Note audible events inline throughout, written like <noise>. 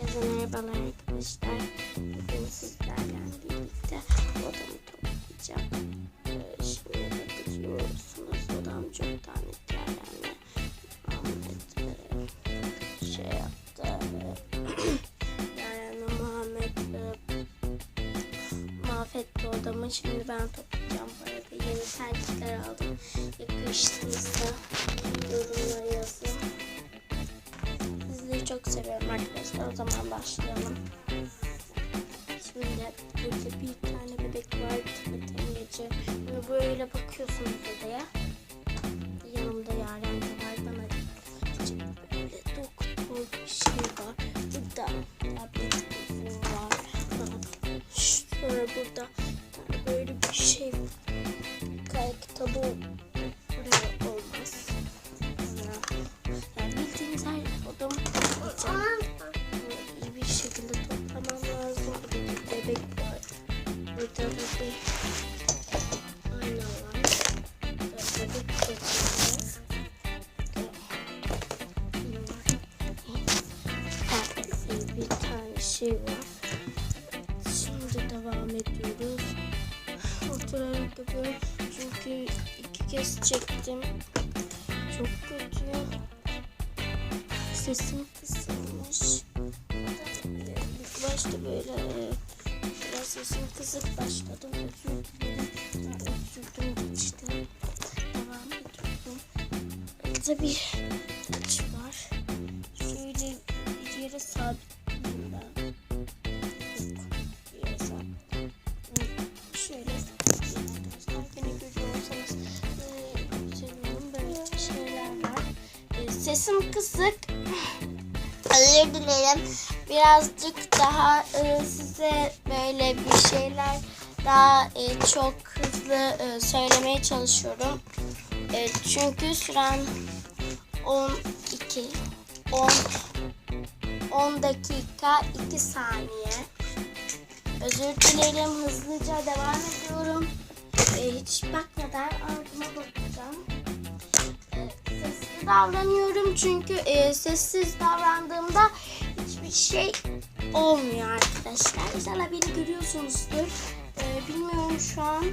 Herkese merhabalar arkadaşlar. Bugün sizlerle birlikte odamı toplayacağım. Ee, şimdi bakıyorsunuz odam çok tane yerlerle. Ahmet e, şey yaptı. <clears throat> yani Muhammed e, mahvetti odamı. Şimdi ben toplayacağım bu arada. Yeni terlikler aldım. Yakıştıysa yorumlara yazın. Seviyorum arkadaşlar. O zaman başlayalım. Şimdi burada bir tane bebek var. Ve böyle bakıyorsunuz odaya. Şey var. Şimdi devam ediyoruz. Oturarak yapıyorum. Çünkü iki kez çektim. Çok kötü. Sesim kısılmış. İlk başta böyle biraz sesim kısık başladım. Özür dilerim. Üzüldüm geçti. Devam ediyorum. Burada bir taç var. Şöyle bir yere sabitleyeyim sesim kısık. Özür dilerim. Birazcık daha e, size böyle bir şeyler daha e, çok hızlı e, söylemeye çalışıyorum. Çünkü süren 12 10 10 dakika 2 saniye. Özür dilerim. Hızlıca devam ediyorum. Hiç bakmadan altıma bakacağım. Davranıyorum çünkü e, sessiz davrandığımda hiçbir şey olmuyor arkadaşlar. İnşallah beni görüyorsunuzdur. E, bilmiyorum şu an.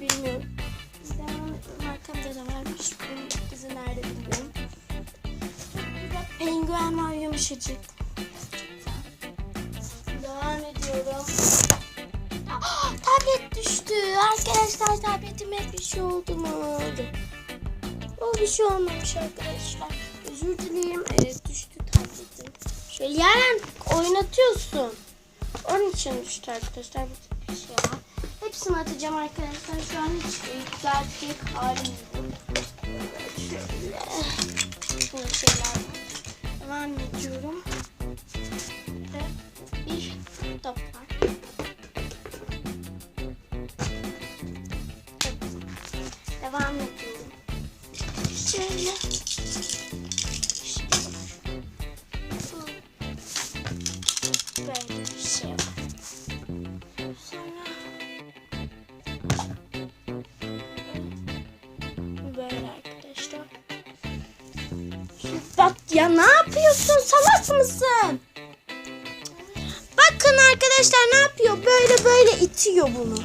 Bilmiyorum. Ediyorum. Arkamda da varmış. Bunun kızı nerede bilmiyorum. Penguen var yumuşacık. Devam ediyorum. Ah, tablet düştü. Arkadaşlar tabletime bir şey oldu mu? Bir şey olmamış arkadaşlar. Özür dileyim. Evet düştü tabletim. Şöyle yerden oynatıyorsun. Onun için düştü arkadaşlar. Bir şey var. Hepsini atacağım arkadaşlar. Şu an hiç e, düzeltecek halim. Şöyle. Şöyle şeyler. Devam ediyorum. Ve bir top var. Devam ediyorum. Şöyle. Şey. Bak ya ne yapıyorsun? Salak mısın? Bakın arkadaşlar ne yapıyor? Böyle böyle itiyor bunu.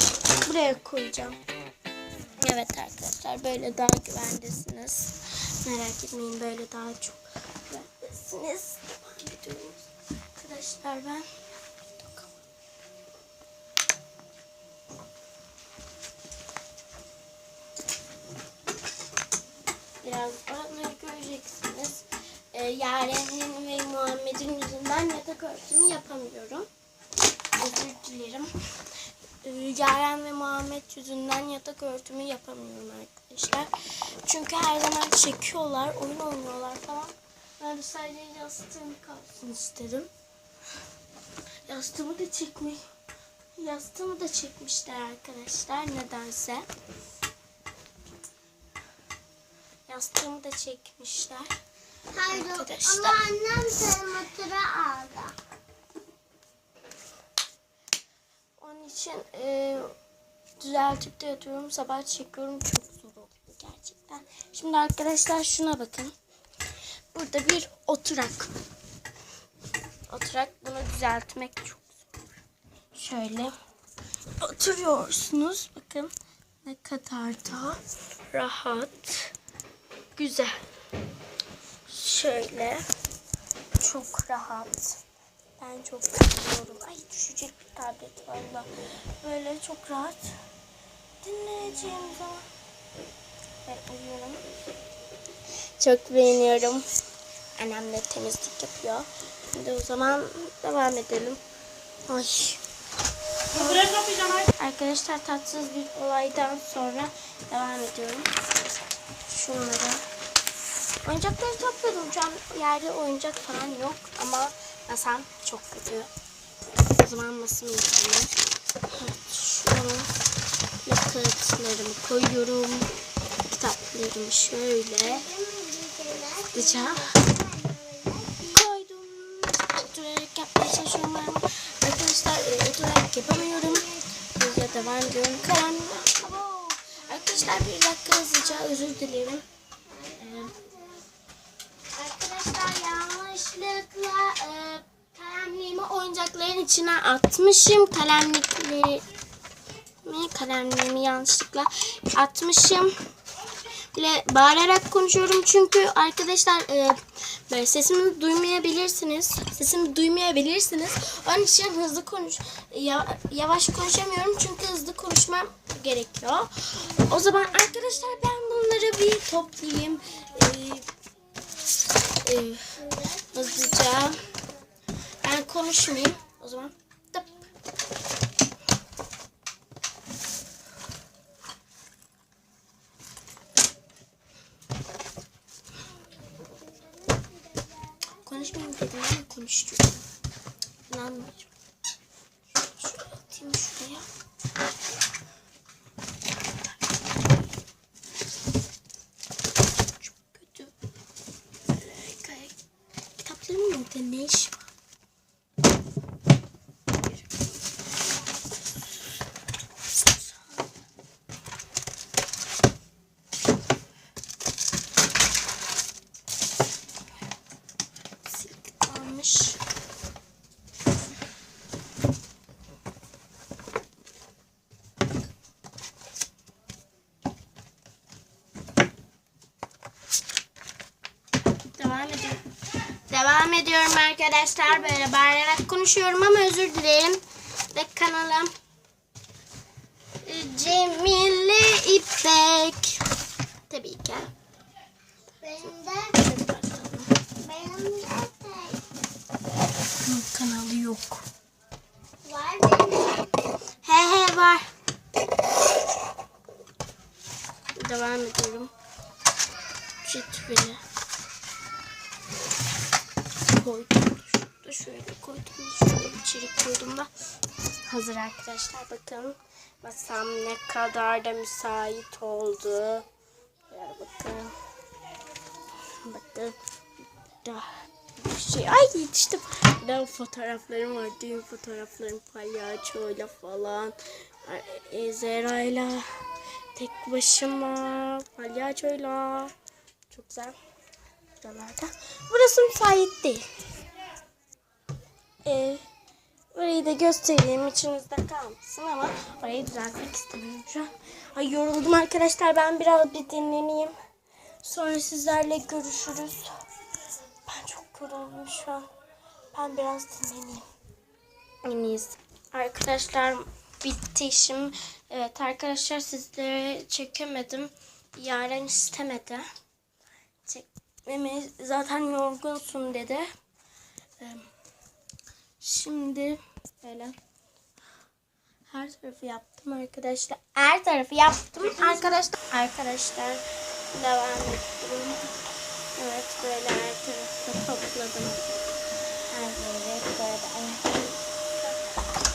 Buraya koyacağım. Evet arkadaşlar böyle daha güvendesiniz. Merak etmeyin böyle daha çok güvendesiniz. Arkadaşlar ben biraz onları göreceksiniz. Ee, Yaren'in ve Muhammed'in yüzünden yatak örtümü yapamıyorum. Özür dilerim. Ee, Yaren ve Muhammed yüzünden yatak örtümü yapamıyorum arkadaşlar. Çünkü her zaman çekiyorlar, oyun oynuyorlar falan. Ben de sadece yastığım kalsın istedim. Yastığımı da çekmiş. Yastığımı da çekmişler arkadaşlar nedense. Yastığımı da çekmişler. Hayır Arkadaşlar. ama annem termometre aldı. Onun için e, düzeltip de yatıyorum. Sabah çekiyorum. Çok zor oluyor gerçekten. Şimdi arkadaşlar şuna bakın. Burada bir oturak. Oturak bunu düzeltmek çok zor. Şöyle oturuyorsunuz. Bakın ne kadar da rahat. Güzel. Şöyle çok rahat. Ben çok seviyorum. Ay düşecek bir tablet valla. Böyle çok rahat dinleyeceğim zaman. Ben uyuyorum. Çok beğeniyorum. Annem de temizlik yapıyor. Şimdi o zaman devam edelim. Ay. Arkadaşlar tatsız bir olaydan sonra devam ediyorum. Şunları. Oyuncakları topladım. Şu an yerde oyuncak falan yok ama masam çok kötü. O zaman yıkayayım. Evet, şunu kağıtlarımı koyuyorum. Kitaplarımı şöyle hızlıca koydum. Oturarak yapmaya çalışıyorum ama arkadaşlar e, oturarak yapamıyorum. Hızlıca devam ediyorum. Abo. Arkadaşlar bir dakika hızlıca özür dilerim. Arkadaşlar yanlışlıkla e, kalemliğimi oyuncakların içine atmışım. Kalemlikleri kalemliğimi yanlışlıkla atmışım. Bile bağırarak konuşuyorum çünkü arkadaşlar e, böyle sesimi duymayabilirsiniz. Sesimi duymayabilirsiniz. Onun için hızlı konuş ya- yavaş konuşamıyorum çünkü hızlı konuşmam gerekiyor. O zaman arkadaşlar ben bunları bir toplayayım. E, e, hızlıca. Konuşmayayım. O zaman tıp. Konuşmayayım dedim ama konuşuyorum. İnanmıyorum. Şöyle atayım şuraya. Çok kötü. Kitaplarımın orada ne iş var? Sildik kalmış. Devam ediyorum. Devam ediyorum arkadaşlar. Böyle bağırarak konuşuyorum ama özür dilerim. Ve kanalım Cemile İpek. Tabii ki. Benim de benim de Kanalı yok. var benim. He he var. Devam ediyorum. Cetveli. Koydum. Şöyle koydum. Şöyle içeri koydum da. Hazır arkadaşlar bakın. Masam ne kadar da müsait oldu. Şöyle bakın. Bakın. Da bir şey. Ay yetiştim. Ben fotoğraflarım var. Düğün fotoğraflarım palyaçoyla falan. E, Zera'yla tek başıma palyaçoyla. Çok güzel. Buralarda. Burası müsait değil. Ee, orayı da göstereyim içinizde kalmasın ama orayı düzeltmek istemiyorum şu an. Ay yoruldum arkadaşlar ben biraz bir dinleneyim. Sonra sizlerle görüşürüz. Ben çok yoruldum şu an. Ben biraz dinleneyim. En iyisi. Arkadaşlar bitti işim. Evet arkadaşlar sizlere çekemedim. Yaren istemedi. Çekmemi zaten yorgunsun dedi. Ee, Şimdi böyle her tarafı yaptım arkadaşlar. Her tarafı yaptım arkadaşlar. Arkadaşlar devam ettim. Evet böyle her tarafı topladım. Her yeri böyle.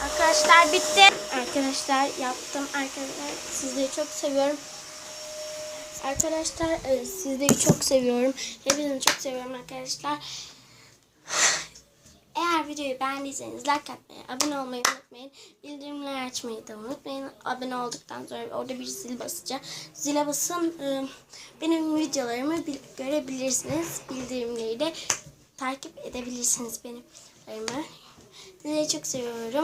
Arkadaşlar bitti. Arkadaşlar yaptım. Arkadaşlar sizleri çok seviyorum. Arkadaşlar e, sizleri çok seviyorum. Hepinizi çok seviyorum arkadaşlar. <sighs> Eğer videoyu beğendiyseniz like atmayı, abone olmayı unutmayın. Bildirimleri açmayı da unutmayın. Abone olduktan sonra orada bir zil basacağım. Zile basın. e, Benim videolarımı bil- görebilirsiniz. Bildirimleri de takip edebilirsiniz benim. arkadaşlarımı. Sizi çok seviyorum.